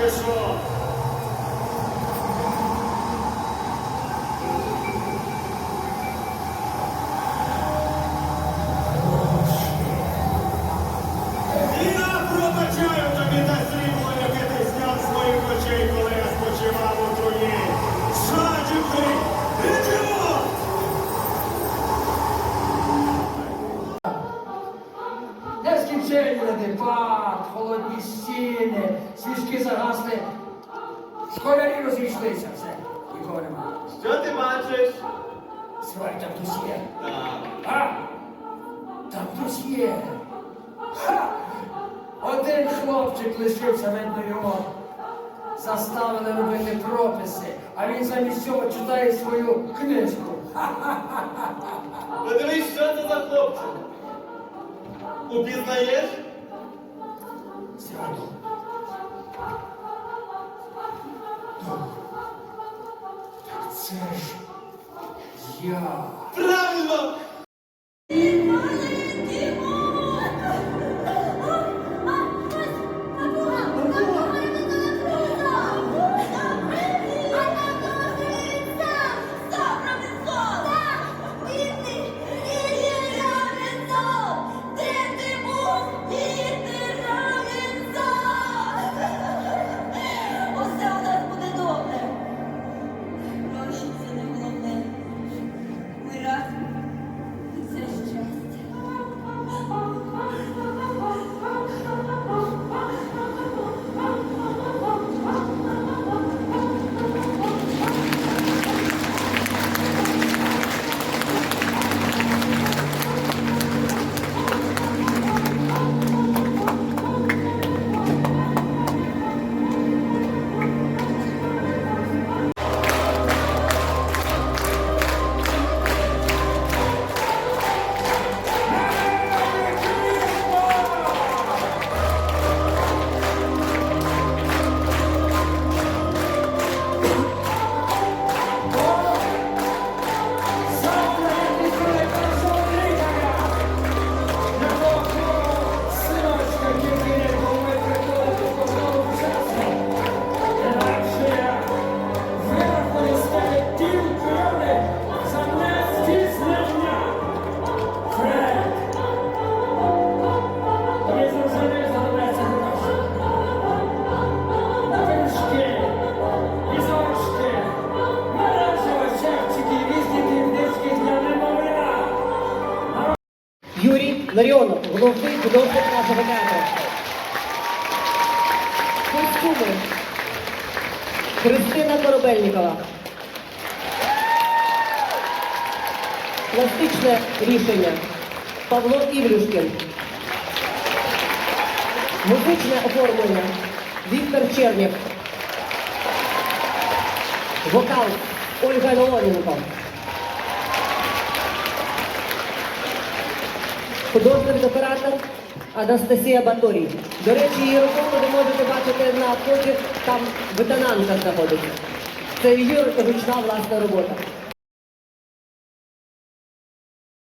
ти що? І Нескінченний холодні стіни, свічки загасли. Школярі розійшлися все. Нікого нема. Що ти бачиш? Справді там хтось є. А? Там хтось є. Ха! Один хлопчик лишився, видно його. Заставили робити прописи, а він замість цього читає свою книжку. Подивись, що це за хлопчик? Упізнаєш? Сяду. Так це ж я. Правильно! Ларіонов, головний художник нашого театру. Костюми. Христина Коробельникова. Пластичне рішення. Павло Івлюшкін. Музичне оформлення. Віктор Чернєв. Вокал Ольга Леоненко. Художник-декоратор Анастасія Баторій. До речі, її роботу ви можете бачити на фоті, там ветенанка знаходиться. Це її ручна власна робота.